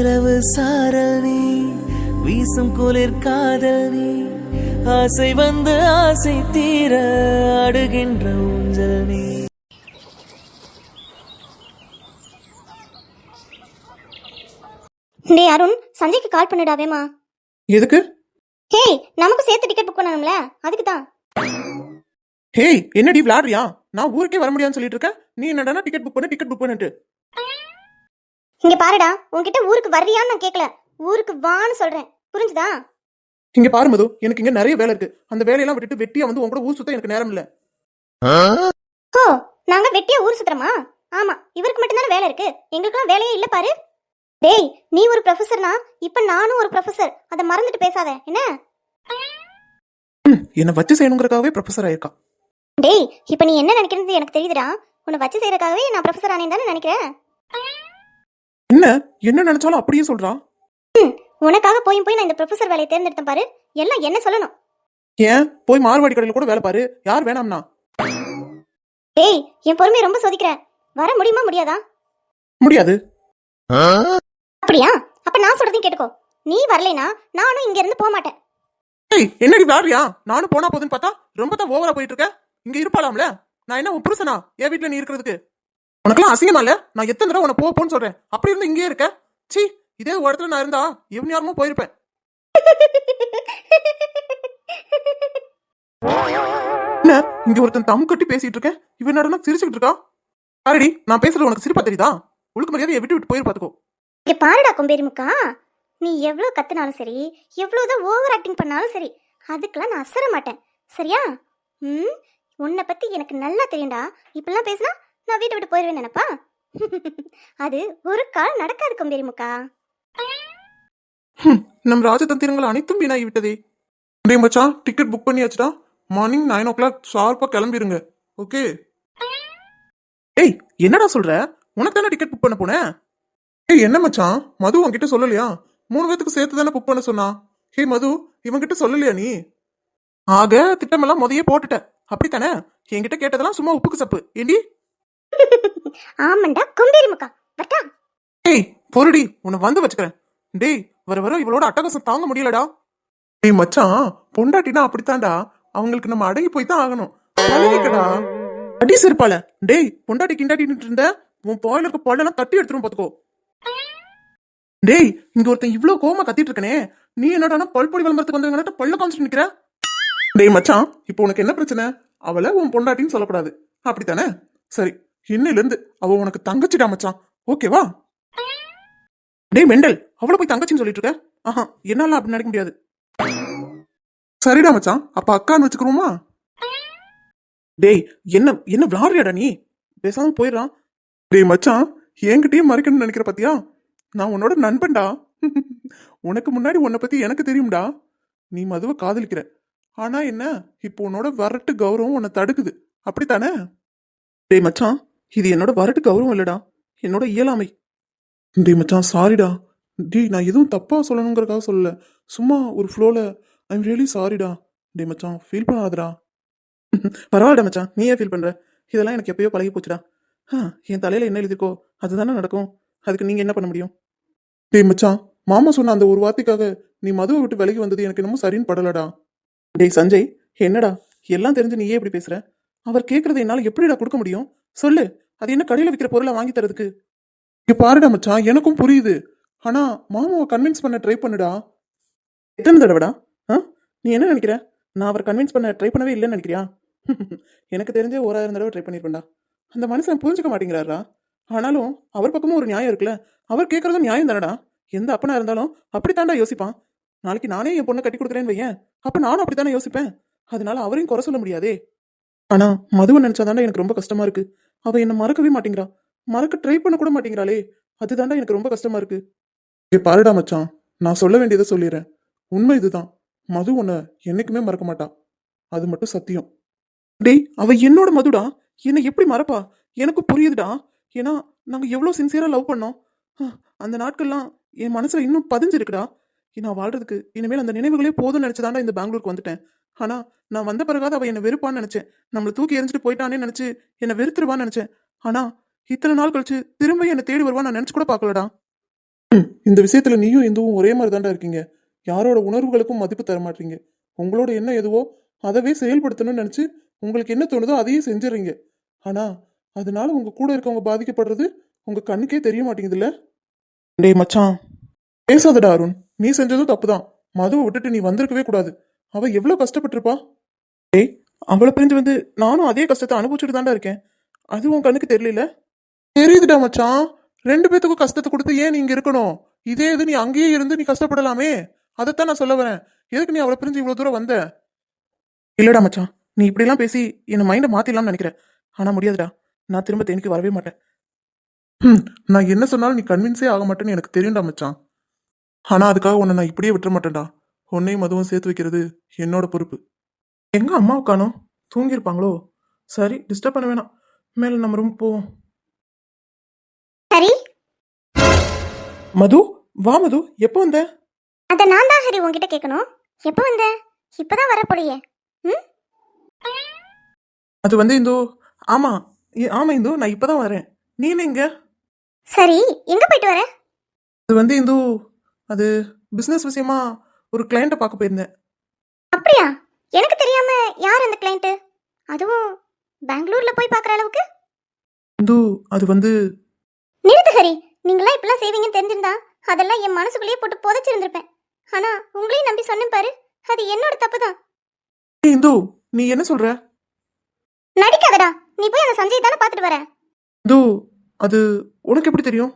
நிலவு சாரல் நீ வீசும் குளிர் காதல் நீ. ஆசை வந்து ஆசை தீர அடுகின்ற ஊஞ்சல் நீ. டேய் அருண் சஞ்சய்க்கு கால் பண்ணுடாவேமா எதுக்கு? ஹேய் நமக்கு சேர்த்து டிக்கெட் புக் பண்ணணும்ல அதுக்கு தான். ஹேய் என்னடி விளாடுறியா? நான் ஊருக்கே வர முடியாதுன்னு சொல்லிட்டு இருக்கேன் நீ என்னடா டிக்கெட் புக் பண்ணு டிக்கெட் புக் பண்ணிட்டு இங்க பாருடா உன்கிட்ட ஊருக்கு வர்றியான்னு நான் கேட்கல ஊருக்கு வான்னு சொல்றேன். புரிஞ்சுதா? இங்க பாரு மது எனக்கு இங்க நிறைய வேலை இருக்கு. அந்த வேலையெல்லாம் விட்டுட்டு வெட்டியா வந்து உன் கூட ஊர் சுத்த எனக்கு நேரம் இல்ல ஓ நாங்க வெட்டியா ஊர் சுத்துறோமா? ஆமா இவருக்கு மட்டும்தானே வேலை இருக்கு. எங்களுக்குலாம் வேலையே இல்ல பாரு. டேய் நீ ஒரு ப்ரொஃபசர்னா இப்ப நானும் ஒரு ப்ரொஃபசர் அதை மறந்துட்டு பேசாத. என்ன? என்னை வச்சு செய்யணுங்கிறக்காகவே ப்ரொஃபஸர் ஆயிருக்கா. டேய் இப்ப நீ என்ன நினைக்கிறது எனக்கு தெரியுதுடா. உன்னை வச்சு செய்யறதுக்காகவே நான் ப்ரொஃபசர் ஆனேன் தானே நினைக்கிறேன் என்ன? என்ன நினைச்சாலும் அப்படியே சொல்றா உனக்காக போய் போய் நான் இந்த ப்ரொஃபசர் வேலையை தேர்ந்தெடுத்தேன் பாரு. எல்லாம் என்ன சொல்லணும்? ஏன்? போய் மார்வாடி கடையில கூட வேலை பாரு. யார் வேணாம்னா? டேய் என் பொறுமையை ரொம்ப சோதிக்கிற. வர முடியுமா முடியாதா? முடியாது. அப்படியா? அப்ப நான் சொல்றதையும் கேட்டுக்கோ. நீ வரலைனா நானும் இங்க இருந்து போக மாட்டேன். ஏய் என்னடி விளாடுறியா நானும் போனா போதுன்னு பார்த்தா ரொம்ப தான் ஓவரா போயிட்டு இருக்க. இங்க இருப்பாளாம்ல? நான் என்ன உன் புருஷனா? என் வீட்டுல நீ இருக்கிறதுக்கு. உனக்கெல்லாம் அசிங்கமா இல்ல? நான் எத்தனை தடவை உன போப்போன்னு போன்னு சொல்றேன். அப்படி இருந்து இங்கேயே இருக்க? சி இதே இடத்துல நான் இருந்தா எவ்வளவு யாருமோ போயிருப்பேன். இங்க ஒருத்தன் தம் கட்டி பேசிட்டு இருக்கேன். இவன் நடனா சிரிச்சுக்கிட்டு இருக்கா? அரடி நான் பேசுறது உனக்கு சிரிப்பா தெரியுதா? உழுக்கு மரியாதை விட்டு விட்டு போயிரு பாத்துக்கோ. இங்க பாருடா கொம்பேரி முக்கா. நீ எவ்வளவு கத்துனாலும் சரி எவ்வளவுதான் ஓவர் ஆக்டிங் பண்ணாலும் சரி அதுக்கெல்லாம் நான் அசர மாட்டேன். சரியா? ம்? உன்னை பத்தி எனக்கு நல்லா தெரியும்டா. இப்பெல்லாம் பேசினா நான் வீட்டை விட்டு போயிடுவேன் நினைப்பா? அது ஒரு கால் நடக்காது கொம்பேரிமுக்கா ஹம், நம் ராஜதந்திரங்கள் அனைத்தும் வீணாகி விட்டதே மச்சான் டிக்கெட் புக் பண்ணியாச்சுடா. மார்னிங் நைன் ஓ கிளாக் ஷார்ப்பா கிளம்பிருங்க. ஓகே ஏய் என்னடா சொல்ற? உனக்கு தானே டிக்கெட் புக் பண்ண போனேன் ஏய் என்ன மச்சான்? மது உன்கிட்ட சொல்லலையா? மூணு பேத்துக்கு சேர்த்து தானே புக் பண்ண சொன்னா? ஹே மது இவன்கிட்ட சொல்லலையா நீ? ஆக திட்டமெல்லாம் முதையே போட்டுட்ட. அப்படித்தானே? என்கிட்ட கேட்டதெல்லாம் சும்மா உப்புக்கு சப்பு. ஏண்டி? ஆமாண்டா கொம்பேரி முக்கா வரட்டா ஏய் பொருடி உன்னை வந்து வச்சுக்கிறேன். டேய் வர வர இவளோட அட்டகாசம் தாங்க முடியலடா. டேய் மச்சான் பொண்டாட்டினா அப்படித்தான்டா. அவங்களுக்கு நம்ம அடங்கி போய் தான் ஆகணும். பழகிக்கடா அடி சிரிப்பால. டேய் பொண்டாட்டி கிண்டாட்டின்னு இருந்த உன் பாய்லருக்கு பல்லெல்லாம் தட்டி எடுத்துரும் பாத்துக்கோ. டேய் இங்க ஒருத்தன் இவ்ளோ கோமா கத்திட்டு இருக்கனே. நீ என்னடானா பல்பொடி விளம்பரத்துக்கு வந்தவங்க பல்ல காமிச்சிட்டு நிக்கிற? டேய் மச்சான் இப்போ உனக்கு என்ன பிரச்சனை? அவளை உன் பொண்டாட்டின்னு சொல்லக்கூடாது. அப்படித்தானே? சரி இன்னிலிருந்து அவ உனக்கு தங்கச்சிடா மச்சான். ஓகேவா டேய் மெண்டல் அவளை போய் தங்கச்சின்னு சொல்லிட்டு இருக்க? ஆஹா என்னால அப்படி நினைக்க முடியாது. சரிடா மச்சான். அப்ப அக்கான்னு வச்சுக்கிறோமா டேய் என்ன என்ன விளாடுறியாடா நீ? பேசாம போயிடுறான் டேய் மச்சான் என்கிட்டயே மறைக்கணும்னு நினைக்கிற பாத்தியா? நான் உன்னோட நண்பன்டா. உனக்கு முன்னாடி உன்னை பத்தி எனக்கு தெரியும்டா. நீ மதுவை காதலிக்கிற. ஆனா என்ன இப்போ உன்னோட வரட்டு கௌரவம் உன்னை தடுக்குது. அப்படித்தானே? டேய் மச்சான் இது என்னோட வரட்டு கௌரவம் இல்லடா. என்னோட இயலாமை. டேய் மச்சான் சாரிடா. டேய் நான் எதுவும் தப்பாக சொல்லணுங்கிறதுக்காக சொல்லல. சும்மா ஒரு ஃப்ளோல ஐம் ரியலி சாரிடா டேய் மச்சான் ஃபீல் பண்ணாதடா. பரவாயில்ல மச்சான். நீ ஏன் ஃபீல் பண்ணுற இதெல்லாம் எனக்கு எப்பயோ பழகி போச்சுடா. ஆ என் தலையில் என்ன எழுதிருக்கோ அதுதானே நடக்கும். அதுக்கு நீங்கள் என்ன பண்ண முடியும்? டேய் மச்சான் மாமா சொன்ன அந்த ஒரு வார்த்தைக்காக நீ மதுவை விட்டு விலகி வந்தது எனக்கு என்னமோ சரின்னு படலடா. டேய் சஞ்சய் என்னடா? எல்லாம் தெரிஞ்சு நீயே இப்படி பேசுகிற அவர் கேட்கறத என்னால் எப்படிடா கொடுக்க முடியும்? சொல்லு. அது என்ன கடையில் விற்கிற பொருளை வாங்கி தரதுக்கு? இங்கே பாருடா மச்சான் எனக்கும் புரியுது. ஆனா மாமாவை கன்வின்ஸ் பண்ண ட்ரை பண்ணுடா. எத்தனை தடவைடா? ஆ? நீ என்ன நினைக்கிற? நான் அவர் கன்வின்ஸ் பண்ண ட்ரை பண்ணவே இல்லைன்னு நினைக்கிறியா? எனக்கு தெரிஞ்ச ஓராயிரம் தடவை ட்ரை பண்ணியிருப்பேன்டா அந்த மனுஷன் புரிஞ்சுக்க மாட்டேங்கிறாரா? ஆனாலும் அவர் பக்கமும் ஒரு நியாயம் இருக்குல்ல. அவர் கேட்கறதும் நியாயம் தானடா? எந்த அப்பனா இருந்தாலும் அப்படித்தான்டா யோசிப்பான். நாளைக்கு நானே என் பொண்ணை கட்டி கொடுக்குறேன்னு வையேன். அப்ப நானும் அப்படித்தானே யோசிப்பேன். அதனால அவரையும் குறை சொல்ல முடியாதே. ஆனால் மதுவை நினச்சாதாண்டா எனக்கு ரொம்ப கஷ்டமா இருக்கு. அவள் என்னை மறக்கவே மாட்டேங்கிறா. மறக்க ட்ரை பண்ண கூட மாட்டேங்கிறாளே. அதுதாண்டா எனக்கு ரொம்ப கஷ்டமா இருக்கு. இங்கே பாருடா மச்சான். நான் சொல்ல வேண்டியதை சொல்லிடுறேன் உண்மை இதுதான். மது உன்னை என்னைக்குமே மறக்க மாட்டா. அது மட்டும் சத்தியம். டேய் அவ என்னோட மதுடா? என்னை எப்படி மறப்பா? எனக்கு புரியுதுடா. ஏன்னா நாங்கள் எவ்வளோ சின்சியராக லவ் பண்ணோம். ஆ, அந்த நாட்கள்லாம் என் மனசில் இன்னும் பதிஞ்சிருக்குடா. நான் வாழ்றதுக்கு இனிமேல் அந்த நினைவுகளே போதும்னு நினச்சதாண்டா இந்த பெங்களூருக்கு வந்துட்டேன். ஆனா நான் வந்த பிறகாவது அவ என்னை வெறுப்பான்னு நினைச்சேன். நம்மளை தூக்கி எரிஞ்சிட்டு போயிட்டானே நினைச்சு என்னை வெறுத்துருவான்னு நினைச்சேன். ஆனா இத்தனை நாள் கழிச்சு திரும்ப என்னை தேடி வருவான்னு நான் நினைச்சு கூட பார்க்கலடா. ம், இந்த விஷயத்துல நீயும் இந்துவும் ஒரே மாதிரி தாண்டா இருக்கீங்க. யாரோட உணர்வுகளுக்கும் மதிப்பு தர மாட்டீங்க. உங்களோட என்ன எதுவோ அதவே செயல்படுத்தணும்னு நினைச்சு உங்களுக்கு என்ன தோணுதோ அதையே செஞ்சுறீங்க ஆனா அதனால உங்க கூட இருக்கவங்க பாதிக்கப்படுறது உங்க கண்ணுக்கே தெரிய மாட்டேங்குதுல்ல? டேய் மச்சான் பேசாதடா அருண். நீ செஞ்சதும் தப்பு தான் மதுவை விட்டுட்டு நீ வந்திருக்கவே கூடாது. அவ எவ்வளவு கஷ்டப்பட்டிருப்பா? ஏய் அவளை பிரிஞ்சு வந்து நானும் அதே கஷ்டத்தை அனுபவிச்சுட்டு தாண்டா இருக்கேன். அது உன் கண்ணுக்கு தெரியல தெரியுதுடா மச்சான். ரெண்டு பேத்துக்கும் கஷ்டத்தை கொடுத்து ஏன் நீ இங்க இருக்கணும்? இதே இது நீ அங்கேயே இருந்து நீ கஷ்டப்படலாமே. அதைத்தான் நான் சொல்ல வரேன். எதுக்கு நீ அவளை பிரிஞ்சு இவ்வளவு தூரம் வந்த? இல்லடா மச்சான். நீ இப்படிலாம் பேசி என் மைண்டை மாத்திடலாம்னு நினைக்கிறேன் ஆனா முடியாதுடா. நான் திரும்ப தேனிக்கு வரவே மாட்டேன். ம் நான் என்ன சொன்னாலும் நீ கன்வின்ஸே ஆக மாட்டேன்னு எனக்கு தெரியும்டா மச்சான். ஆனா அதுக்காக உன்னை நான் இப்படியே விட்டுற மாட்டேன்டா. உன்னையும் மதுவும் சேர்த்து வைக்கிறது என்னோட பொறுப்பு. எங்க அம்மா உட்கானோம் தூங்கியிருப்பாங்களோ? சரி டிஸ்டர்ப் பண்ண வேணாம். மேல நம்ம ரூம் போவோம். ஹரி மது வா மது. எப்போ வந்த? அத நான் தான் ஹரி உன்கிட்ட கேட்கணும் எப்போ வந்த? இப்பதான் வர போறியே. ம்? அது வந்து இந்து ஆமா இ- ஆமா இந்து நான் இப்பதான் வரேன். நீ என்ன இங்க? சரி எங்க போயிட்டு வர? அது வந்து இந்து அது பிசினஸ் விஷயமா ஒரு கிளைண்ட்டை பார்க்க போயிருந்தேன். அப்படியா? எனக்கு தெரியாம யார் அந்த கிளைண்ட் அதுவும் பெங்களூர்ல போய் பார்க்குற அளவுக்கு? இந்து அது வந்து நிறுத்து ஹரி. நீங்களாம் இப்படிலாம் செய்வீங்கன்னு தெரிஞ்சிருந்தா அதெல்லாம் என் மனசுக்குள்ளேயே போட்டு புதைச்சிருந்திருப்பேன். ஆனா உங்களையும் நம்பி சொன்னேன் பாரு. அது என்னோட தப்பு தான் ஏய் இந்து நீ என்ன சொல்ற? நடிக்காதடா. நீ போய் அந்த சஞ்சய் தானே பார்த்துட்டு வர. இந்து அது உனக்கு எப்படி தெரியும்?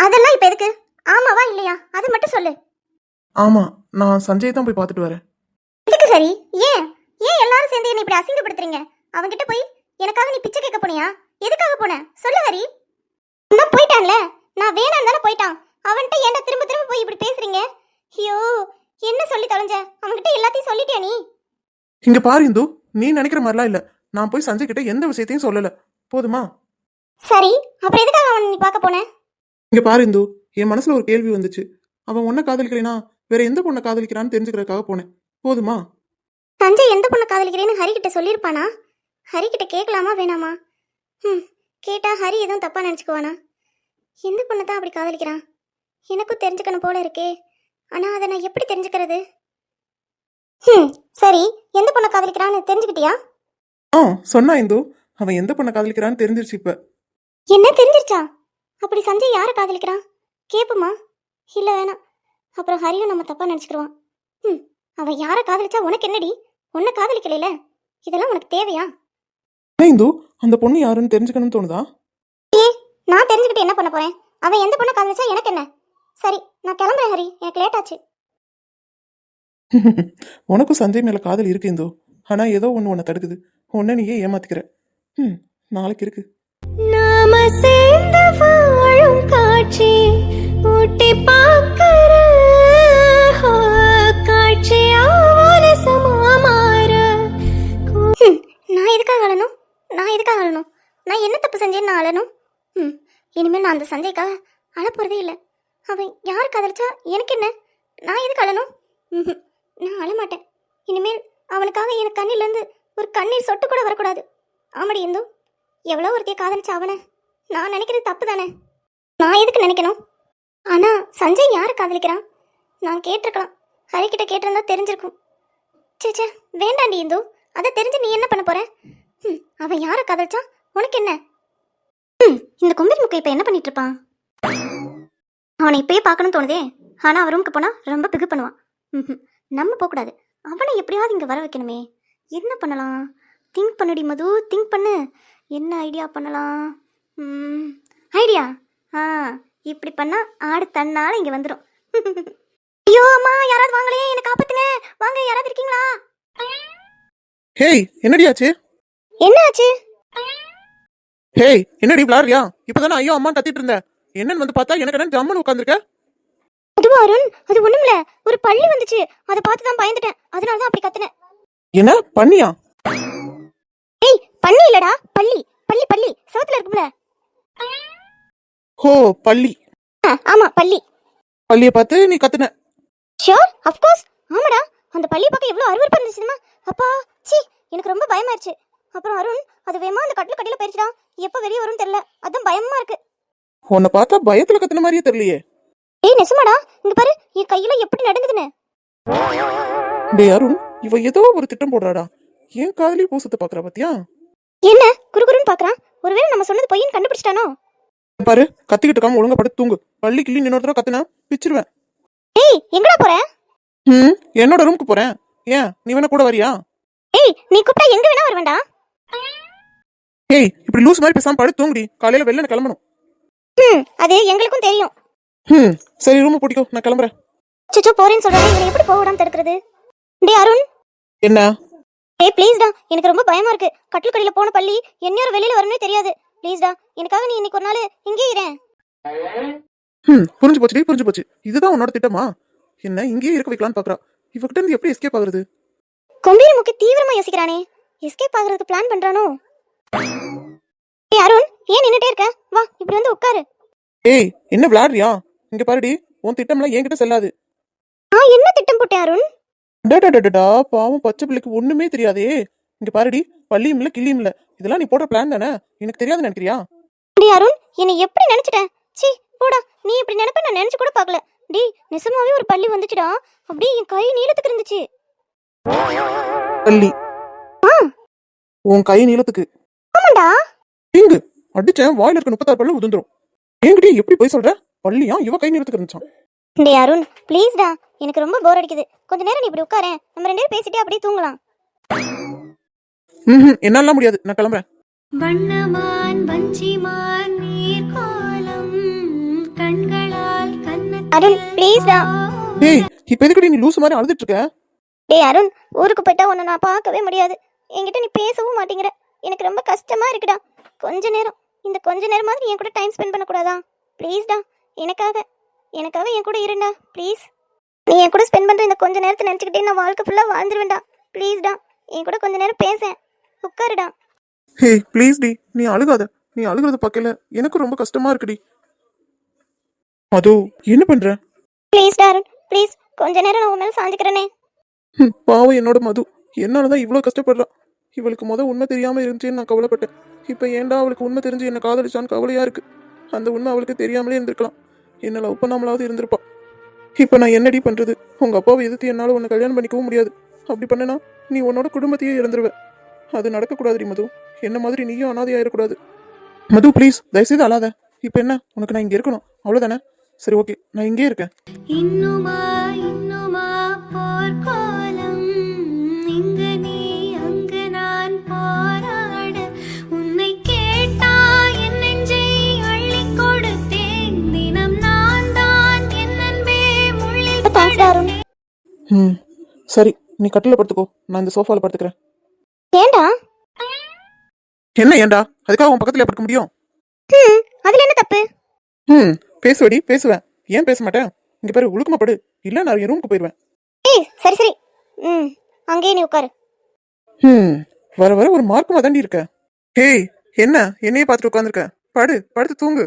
அதெல்லாம் இப்ப எதுக்கு? ஆமாவா இல்லையா? அது மட்டும் சொல்லு. ஆமா நான் சஞ்சய் தான் போய் பார்த்துட்டு வரேன். எதுக்கு ஹரி ஏன்? ஏன் எல்லாரும் சேர்ந்து என்னை இப்படி அசிங்கப்படுத்துறீங்க? அவன்கிட்ட போய் எனக்காக நீ பிச்சை கேட்க போனியா? எதுக்காக போன? சொல்லு ஹரி. நான் போயிட்டான்ல? நான் வேணாம் தானே போயிட்டான். அவன்கிட்ட ஏன்டா திரும்ப திரும்ப போய் இப்படி பேசுறீங்க? ஐயோ என்ன சொல்லி தொலைஞ்ச? அவன்கிட்ட எல்லாத்தையும் சொல்லிட்டியா நீ? இங்க பாரு இந்து நீ நினைக்கிற மாதிரிலாம் இல்ல. நான் போய் சஞ்சய் கிட்ட எந்த விஷயத்தையும் சொல்லல. போதுமா? சரி அப்புறம் எதுக்காக அவன் நீ பார்க்க போன? இங்க பாரு இந்து என் மனசுல ஒரு கேள்வி வந்துச்சு. அவன் உன்னை காதலிக்கிறேனா வேற எந்த பொண்ணை காதலிக்கிறான்னு தெரிஞ்சுக்கிறதுக்காக போனேன். போதுமா? சஞ்சய் எந்த பொண்ணை காதலிக்கிறேன்னு ஹரி கிட்ட சொல்லியிருப்பானா? ஹரி கிட்ட கேட்கலாமா வேணாமா? ம் கேட்டா ஹரி எதுவும் தப்பா நினச்சிக்குவானா? எந்த பொண்ணை தான் அப்படி காதலிக்கிறான்? எனக்கும் தெரிஞ்சுக்கணும் போல இருக்கே. ஆனா அதை நான் எப்படி தெரிஞ்சுக்கிறது? ம் சரி எந்த பொண்ணை காதலிக்கிறான்னு தெரிஞ்சுக்கிட்டியா? ஆ சொன்னா இந்து. அவன் எந்த பொண்ணை காதலிக்கிறான்னு தெரிஞ்சிருச்சு இப்ப. என்ன தெரிஞ்சிருச்சா? அப்படி சஞ்சய் யாரை காதலிக்கிறான்? கேட்போமா? இல்லை வேணாம். அப்புறம் ஹரியும் நம்ம தப்பா நினச்சிக்கிடுவான் ம் அவன் யாரை காதலிச்சா உனக்கு என்னடி? உன்னை காதலிக்கலைல இதெல்லாம் உனக்கு தேவையா? ஏன் இந்து அந்த பொண்ணு யாருன்னு தெரிஞ்சுக்கணும்னு தோணுதா? நான் தெரிஞ்சுக்கிட்டு என்ன பண்ண போறேன்? அவன் எந்த பொண்ணை காதலிச்சா எனக்கு என்ன? சரி நான் கிளம்புறேன் ஹரி. எனக்கு லேட் ஆச்சு. உனக்கும் சஞ்சய் மேல காதல் இருக்கு இந்து. ஆனா ஏதோ ஒண்ணு உன்னை தடுக்குது. உன்னை நீயே ஏமாத்திக்கிற. ம் நாளைக்கு இருக்கு. நாம சேர்ந்து வாழும் காட்சி ஊட்டி பார்க்கிற எதுக்காக அழணும்? நான் எதுக்காக அழணும்? நான் என்ன தப்பு செஞ்சேன்னு நான் அழணும்? ம் இனிமேல் நான் அந்த சஞ்சய்க்காக அழ போகிறதே இல்லை. அவன் யார் காதலிச்சா எனக்கு என்ன? நான் எதுக்கு அழணும்? ம்ஹும். நான் அழமாட்டேன். இனிமேல் அவனுக்காக என் கண்ணிலேருந்து ஒரு கண்ணீர் சொட்டு கூட வரக்கூடாது. ஆமாடி இந்து எவ்வளோ ஒருத்தைய காதலிச்சா அவனை? நான் நினைக்கிறது தப்பு தானே நான் எதுக்கு நினைக்கணும்? ஆனால் சஞ்சய் யாரை காதலிக்கிறான்? நான் கேட்டிருக்கலாம். ஹரிக்கிட்ட கேட்டிருந்தா தெரிஞ்சிருக்கும். சே சே வேண்டாண்டி இந்து அதை தெரிஞ்சு நீ என்ன பண்ண போகிற ம், அவன் யாரை காதலிச்சா உனக்கு என்ன? ம், இந்த கும்பேர் முக்கை இப்போ என்ன பண்ணிட்டு இருப்பான் அவனை இப்பயே பார்க்கணும் தோணுதே. ஆனா அவன் ரூமுக்கு போனா ரொம்ப பிகு பண்ணுவான். ம்ஹும். நம்ம போகக்கூடாது. அவனை எப்படியாவது இங்க வர வைக்கணுமே. என்ன பண்ணலாம்? திங்க் பண்ணுடி மது திங்க் பண்ணு. என்ன ஐடியா பண்ணலாம்? ஐடியா ஆ இப்படி பண்ணா ஆடு தன்னால இங்க வந்துடும் ஐயோ அம்மா யாராவது வாங்களே என்ன காப்பாத்துங்க. வாங்க யாராவது இருக்கீங்களா? ஹேய் என்னடியாச்சு என்ன ஆச்சு ஹேய் என்னடி விளாடுறியா இப்பதானே ஐயோ அம்மா கத்திட்டு இருந்த. என்னன்னு வந்து பார்த்தா எனக்கு என்ன ஜம்முன்னு உட்காந்துருக்க அதுவா அருண் அது ஒண்ணுமில்ல. ஒரு பள்ளி வந்துச்சு. அதை பார்த்து தான் பயந்துட்டேன். அதனால தான் அப்படி கத்துனேன். என்ன? பண்ணியா? ஏய் பள்ளி இல்லடா. பள்ளி பள்ளி பள்ளி சவுத்துல இருக்கும்ல. ஹோ பள்ளி ஆ, ஆமா பள்ளி பள்ளியை பார்த்து நீ கத்துன. ஷியோர் அஃப்கோர்ஸ் ஆமாடா. அந்த பள்ளி பார்க்க எவ்வளோ அருவருப்பா இருந்துச்சுமா அப்பா சி எனக்கு ரொம்ப பயமாயிருச்சு. அப்புறம் அருண் அது வேமா அந்த கட்டில் கட்டில போயிருச்சுடா. எப்போ வெளியே வரும்னு தெரியல. அதான் பயமா இருக்கு. உன்னை பார்த்தா பயத்துல கத்துன மாதிரியே தெரியலையே. ஏய் நெசமாடா இங்க பாரு என் கையில எப்படி நடக்குதுன்னு டேய் அருண் இவ ஏதோ ஒரு திட்டம் போடுறாடா. ஏன் காதலி பூசத்தை பாக்குறா பாத்தியா? என்ன? குறுகுறுன்னு பாக்குறான் ஒருவேளை நம்ம சொன்னது பொய்ன்னு கண்டுபிடிச்சிட்டானோ? பாரு கத்திக்கிட்டு இருக்காம ஒழுங்கா படுத்து தூங்கு. பள்ளி கிள்ளி இன்னொரு தடவை கத்துனா பிச்சிருவேன். ஏய் எங்கடா போற? ம் என்னோட ரூமுக்கு போறேன். ஏன் நீ வேணா கூட வரியா? ஏய் நீ கூப்பிட்டா எங்க வேணா வருவேன்டா. ஏய் இப்படி லூஸ் மாதிரி பேசாம படுத்து தூங்குடி. காலையில வெளில கிளம்பணும். ம் அது எங்களுக்கும் தெரியும். ம் சரி ரூமை பூட்டிக்கோ நான் கிளம்புறேன். சுச்சோ போறேன்னு சொல்றானே இவனை எப்படி போக விடாம தடுக்கிறது? டேய் அருண். என்ன? ஏய் ப்ளீஸ்டா எனக்கு ரொம்ப பயமா இருக்கு. கட்டில் கடையில போன பள்ளி என்னையோட வெளியில வரணும்னே தெரியாது. ப்ளீஸ்டா எனக்காக நீ இன்னைக்கு ஒரு நாள் இங்கே இரேன் ம் புரிஞ்சு போச்சுடி புரிஞ்சு போச்சு. இதுதான் உன்னோட திட்டமா? என்ன இங்கேயே இருக்க வைக்கலான்னு பாக்குறா. இவகிட்ட இருந்து எப்படி எஸ்கேப் ஆகுறது? கொம்பீர் முக்கி தீவிரமா யோசிக்கிறானே. எஸ்கேப் ஆகுறதுக்கு பிளான் பண்றானோ? ஏய் அருண் ஏன் நின்னுட்டே இருக்க? வா இப்படி வந்து உட்காரு. ஏய் என்ன விளையாடுறியா? இங்க பாருடி உன் திட்டம்லாம் என்கிட்ட செல்லாது. நான் என்ன திட்டம் போட்டேன் அருண்? டடடடடா பாவம் பச்சை பிள்ளைக்கு ஒண்ணுமே தெரியாதே. இங்க பாருடி பள்ளியும் இல்ல கிள்ளியும் இல்ல. இதெல்லாம் நீ போடுற பிளான் தானே? எனக்கு தெரியாதுன்னு நினைக்கிறியா? டேய் அருண் என்னை எப்படி நினைச்சிட்ட? சீ போடா. நீ இப்படி நினைப்ப நான் நினைச்சு கூட பார்க்கல. டேய் நிசமாவே ஒரு பள்ளி வந்துச்சுடா. அப்படியே என் கை நீளத்துக்கு இருந்துச்சு. பள்ளி. ஆ. உன் கை நீளத்துக்கு. ஆமாண்டா. இங்கு. அடிச்சேன் வாயில இருக்க முப்பத்தாறு பல்லு உதிர்ந்துரும். என்கிட்ட எப்படி போய் சொல்ற? பள்ளியா இவ கை நீளத்துக்கு இருந்துச்சான் டேய் அருண் ப்ளீஸ்டா எனக்கு ரொம்ப போர் அடிக்குது. கொஞ்ச நேரம் நீ இப்படி உட்காரேன் நம்ம ரெண்டு பேரும் பேசிட்டே அப்படியே தூங்கலாம். ம் என்னால முடியாது. நான் கிளம்புறேன். வண்ணமான் வஞ்சிமான் நீர்கோலம் கண்களால் அருண் ப்ளீஸ்டா ஏய் இப்ப எதுக்கடி நீ லூஸ் மாதிரி அழுதுட்டு இருக்க? டேய் அருண் ஊருக்கு போயிட்டா உன்னை நான் பார்க்கவே முடியாது. என்கிட்ட நீ பேசவும் மாட்டேங்கிற. எனக்கு ரொம்ப கஷ்டமா இருக்குடா. கொஞ்ச நேரம். இந்த கொஞ்ச நேரம் மாதிரி என் கூட டைம் ஸ்பெண்ட் பண்ணக்கூடாதா? ப்ளீஸ்டா எனக்காக. எனக்காக என் கூட இருண்டா ப்ளீஸ் நீ என் கூட ஸ்பெண்ட் பண்ற இந்த கொஞ்ச நேரத்தை நினச்சிக்கிட்டே நான் வாழ்க்கை ஃபுல்லாக வாழ்ந்துருவேன்டா. ப்ளீஸ்டா என் கூட கொஞ்ச நேரம் பேசேன் உட்காருடா. ஹே ப்ளீஸ் டி. நீ அழுகாத. நீ அழுகிறத பார்க்கல எனக்கு ரொம்ப கஷ்டமா இருக்குடி. அதோ என்ன பண்ற? ப்ளீஸ்டா அருண். ப்ளீஸ் கொஞ்ச நேரம் நான் உன் மேலே சாஞ்சுக்கிறேனே. ஹம், பாவம் என்னோட மது. என்னாலதான் இவ்வளவு கஷ்டப்படுறா. இவளுக்கு முத உண்மை தெரியாமல் இருந்துச்சுன்னு நான் கவலைப்பட்டேன். இப்போ ஏன்டா அவளுக்கு உண்மை தெரிஞ்சு என்னை காதலிச்சான்னு கவலையாக இருக்குது அந்த உண்மை அவளுக்கு தெரியாமலே இருந்திருக்கலாம். என்ன லவ் பண்ணாமலாவது இருந்திருப்பா. இப்போ நான் என்னடி பண்ணுறது உங்கள் அப்பாவை எதிர்த்து என்னால் உன்னை கல்யாணம் பண்ணிக்கவும் முடியாது. அப்படி பண்ணனா நீ உன்னோட குடும்பத்தையே இழந்துருவ. அது நடக்கக்கூடாதுடி மது. என்ன மாதிரி நீயும் அனாதையாயிடக்கூடாது மது ப்ளீஸ் தயவுசெய்து அழாத. இப்போ என்ன? உனக்கு நான் இங்கே இருக்கணும். அவ்வளோதானே சரி ஓகே நான் இங்கே இருக்கேன். ம். சரி நீ கட்டில படுத்துக்கோ. நான் இந்த சோஃபால படுத்துக்கிறேன். ஏன்டா என்ன ஏன்டா அதுக்காக உன் பக்கத்துல படுக்க முடியும்? ம் அதில் என்ன தப்பு? ம் பேசுவடி பேசுவேன். ஏன் பேச மாட்டேன்? இங்க பேரு ஒழுக்கமா படு. இல்ல நான் என் ரூமுக்கு போயிடுவேன் ஏய் சரி சரி. ம் அங்கேயே நீ உட்காரு. ம் வர வர ஒரு மார்க்கமா தாண்டி இருக்க. ஹேய் என்ன? என்னையே பார்த்துட்டு உட்காந்துருக்க படு படுத்து தூங்கு.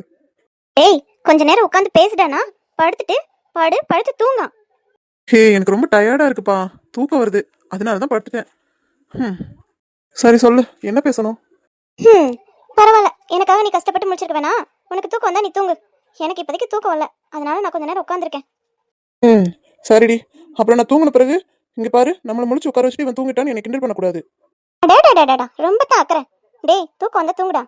ஏய் கொஞ்ச நேரம் உட்காந்து பேசுடானா படுத்துட்டு படு படுத்து தூங்கா. ஹே எனக்கு ரொம்ப டயர்டா இருக்குப்பா. தூக்கம் வருது. அதனால தான் படுத்துட்டேன். ம் சரி சொல்லு. என்ன பேசணும்? ம் பரவாயில்ல. எனக்காக நீ கஷ்டப்பட்டு முடிச்சிருக்க வேணா உனக்கு தூக்கம் வந்தா நீ தூங்கு. எனக்கு இப்போதைக்கு தூக்கம் வரல. அதனால நான் கொஞ்ச நேரம் உட்காந்துருக்கேன் ம் சரிடி. அப்புறம் நான் தூங்கின பிறகு இங்க பாரு நம்மள முடிச்சு உட்கார வச்சுட்டு இவன் தூங்கிட்டான்னு எனக்கு கிண்டல் பண்ணக்கூடாது. டேடா ரொம்ப தான் அக்கறை டேய் தூக்கம் வந்தா தூங்குடா.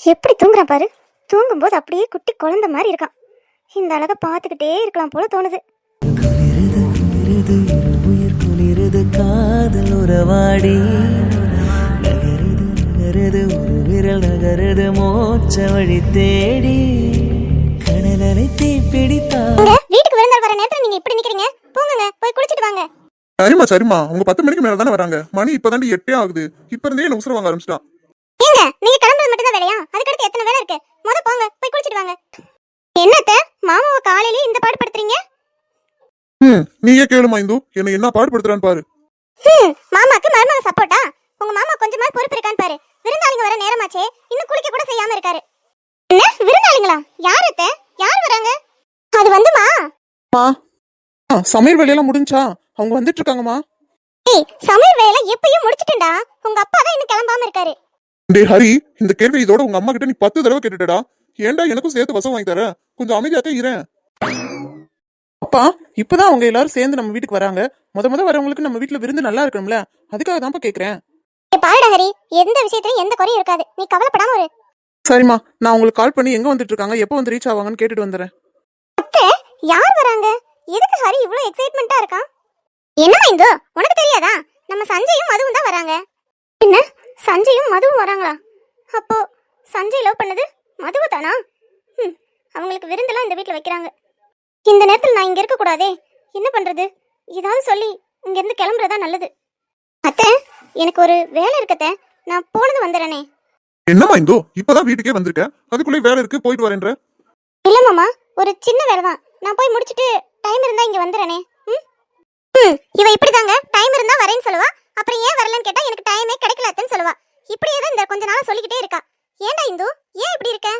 எப்படி தூங்குறான் பாரு? தூங்கும்போது அப்படியே குட்டி குழந்தை மாதிரி இருக்கான். இந்த அழகை பார்த்துக்கிட்டே இருக்கலாம் போல தோணுது. காதல் உறவாடி. நகருது நகருது ஒரு விரல் நகருது மோட்ச வழி தேடி. கடலலை தீப்பிடித்தா. வீட்டுக்கு விருந்தாள் வர நேரத்துல நீங்க இப்படி நிக்கிறீங்க? போங்கங்க போய் குளிச்சிட்டு வாங்க. சரிம்மா சரிம்மா. உங்க பத்து மணிக்கு மேல தானே வராங்க. மணி இப்பதாண்டி எட்டே ஆகுது. இப்ப இருந்தே என்ன உசுர வாங்க ஆரம்பிச்சிட்டான். ஏங்க நீங்க கிளம்புறது மட்டும் தான் வேலையா? அதுக்கடுத்து எத்தனை வேலை இருக்கு? முத போங்க போய் குளிச்சிட்டு வாங்க. என்னத்த? மாமாவை காலையிலே இந்த பாடு படுத்துறீங்க? ம் நீயே கேளுமா இந்து என்ன என்ன பாடுபடுத்துறான்னு பாரு. ஹம், மாமாக்கு மருமக சப்போர்ட்டா உங்க மாமா கொஞ்சமா பொறுப்பு இருக்கான்னு பாரு. விருந்தாளிங்க வர நேரமாச்சே. இன்னும் குளிக்க கூட செய்யாம இருக்காரு. என்ன? விருந்தாளிங்களா? யார் அத்த யார் வராங்க? அது வந்துமா? மா. ஆ, சமையல் வேலையெல்லாம் முடிஞ்சா? அவங்க வந்துட்டு இருக்காங்கம்மா ஏய் சமையல் வேலை எப்பயும் முடிச்சிட்டேன்டா. உங்க அப்பா தான் இன்னும் கிளம்பாம இருக்காரு. டே ஹரி இந்த கேள்வி இதோட உங்க அம்மா கிட்ட நீ பத்து தடவை கேட்டுட்டடா. ஏன்டா எனக்கும் சேர்த்து வசம் வாங்கி தர? கொஞ்சம் அமைதியாத்தே இரேன் அப்பா இப்பதான் அவங்க எல்லாரும் சேர்ந்து நம்ம வீட்டுக்கு வராங்க. முத முத வரவங்களுக்கு நம்ம வீட்ல விருந்து நல்லா இருக்கணும்ல. அதுக்காக தான்ப்பா கேக்குறேன். பாருடா ஹரி. எந்த விஷயத்துலயும் எந்த குறையும் இருக்காது. நீ கவலைப்படாம ஒரு சரிம்மா நான் உங்களுக்கு கால் பண்ணி எங்க வந்துட்டு இருக்காங்க? எப்போ வந்து ரீச் ஆவாங்கன்னு கேட்டுட்டு வந்துடுறேன். அத்தை யார் வராங்க? எதுக்கு ஹரி இவ்ளோ எக்ஸைட்மெண்டா இருக்கான் என்னமா இந்து உனக்கு தெரியாதா? நம்ம சஞ்சயும் மதுவும் தான் வராங்க. என்ன? சஞ்சயும் மதுவும் வராங்களா? அப்போ சஞ்சய் லவ் பண்ணது மதுவை தானா ம் அவங்களுக்கு விருந்தெல்லாம் இந்த வீட்டில் வைக்கிறாங்க. இந்த நேரத்தில் நான் இங்கே இருக்கக்கூடாதே. என்ன பண்ணுறது ஏதாவது சொல்லி இங்கேருந்து கிளம்புறதா நல்லது. அத்தை எனக்கு ஒரு வேலை இருக்கத்த நான் போனது வந்துடுறேனே. என்னம்மா இந்தோ? இப்பதான் வீட்டுக்கே வந்திருக்க? அதுக்குள்ளே வேலை இருக்கு போயிட்டு வரேன்ற. இல்ல மாமா. ஒரு சின்ன வேலை தான். நான் போய் முடிச்சிட்டு டைம் இருந்தா இங்க வந்துடுறேனே. ம்? ம் இவ இப்படிதாங்க. டைம் இருந்தா வரேன்னு சொல்லுவா. அப்புறம் ஏன் வரலன்னு கேட்டா எனக்கு டைமே கிடைக்கலன்னு சொல்லுவா. இப்படியே தான் இந்த கொஞ்ச நாளா சொல்லிக்கிட்டே இருக்கா. ஏண்டா இந்து? ஏன் இப்படி இருக்க?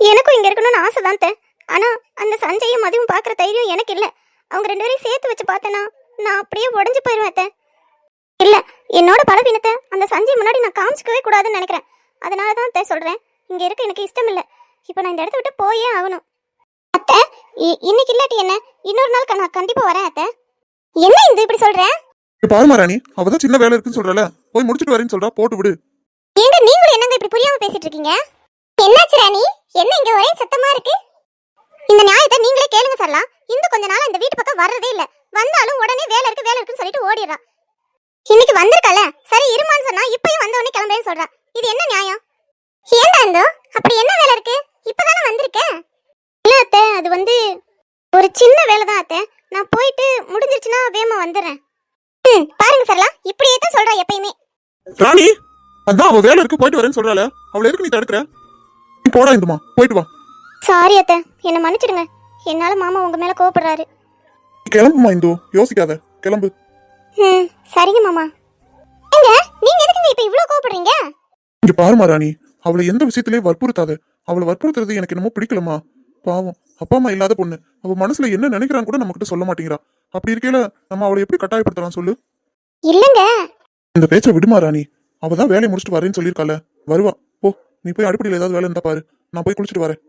எனக்கும் இங்க இருக்கணும்னு ஆசை தான் ஆனா அந்த சஞ்சயும் மதியும் பாக்குற தைரியம் எனக்கு இல்ல. அவங்க ரெண்டு பேரையும் சேர்த்து வச்சு பார்த்தேனா நான் அப்படியே உடஞ்சு போயிருவேன் அத்தை. இல்ல என்னோட பலவீனத்தை அந்த சஞ்சய் முன்னாடி நான் காமிச்சிக்கவே கூடாதுன்னு நினைக்கிறேன். அதனால தான் அத்தை சொல்றேன். இங்க இருக்க எனக்கு இஷ்டம் இல்ல இப்போ நான் இந்த இடத்த விட்டு போயே ஆகணும். அத்தை இ- இன்னைக்கு இல்லாட்டி என்ன? இன்னொரு நாள் நான் கண்டிப்பா வரேன் அத்தை. என்ன இந்த இப்படி சொல்றேன் பாருமா ராணி அவதான் சின்ன வேலை இருக்குன்னு சொல்றல. போய் முடிச்சிட்டு வரேன்னு சொல்றா போட்டு விடு. புரியாம பேசிட்டு இருக்கீங்க என்னாச்சு ராணி? என்ன இங்க ஒரே சத்தமா இருக்கு? இந்த நியாயத்தை நீங்களே கேளுங்க சரலாம் இந்த கொஞ்ச நாள் இந்த வீட்டு பக்கம் வர்றதே இல்ல. வந்தாலும் உடனே வேலை இருக்கு வேலை இருக்குன்னு சொல்லிட்டு ஓடிடுறான் இன்னைக்கு வந்திருக்கல சரி இருமான்னு சொன்னா இப்பயும் வந்த உடனே கிளம்புறேன்னு சொல்றான் இது என்ன நியாயம்? ஏன்டா இந்தோ? அப்படி என்ன வேலை இருக்கு? இப்பதானே வந்திருக்கேன் இல்ல அத்தை அது வந்து ஒரு சின்ன வேலை தான் அத்தை. நான் போயிட்டு முடிஞ்சிருச்சுன்னா வேமா வந்துடுறேன். ம் பாருங்க சரலா இப்படியே தான் சொல்றா எப்பயுமே. ராணி! அதான் அவ வேலை இருக்கு போயிட்டு வரேன்னு சொல்றால அவளை எதுக்கு நீ தடுக்கிற? நீ போடா இந்துமா போயிட்டு வா. சாரி அத்தை என்னை மன்னிச்சிடுங்க. என்னால மாமா உங்க மேல கோவப்படுறாரு. நீ கிளம்புமா இந்து யோசிக்காத கிளம்பு. ம் சரிங்க மாமா. ஏங்க நீங்க எதுக்குங்க இப்ப இவ்ளோ கோவப்படுறீங்க? இங்க பாருமா ராணி அவளை எந்த விஷயத்திலயும் வற்புறுத்தாத. அவளை வற்புறுத்துறது எனக்கு என்னமோ பிடிக்கலமா பாவம் அப்பா அம்மா இல்லாத பொண்ணு. அவ மனசுல என்ன நினைக்கிறான்னு கூட நம்ம கிட்ட சொல்ல மாட்டேங்கிறா. அப்படி இருக்கையில நம்ம அவளை எப்படி கட்டாயப்படுத்தலாம் சொல்லு? இல்லங்க. இந்த பேச்சை விடுமா ராணி அவள் தான் வேலையை முடிச்சுட்டு வரேன்னு சொல்லியிருக்காள. வருவா. போ நீ போய் அடுப்படியில் ஏதாவது வேலை இருந்தா பாரு. நான் போய் குளிச்சுட்டு வரேன்.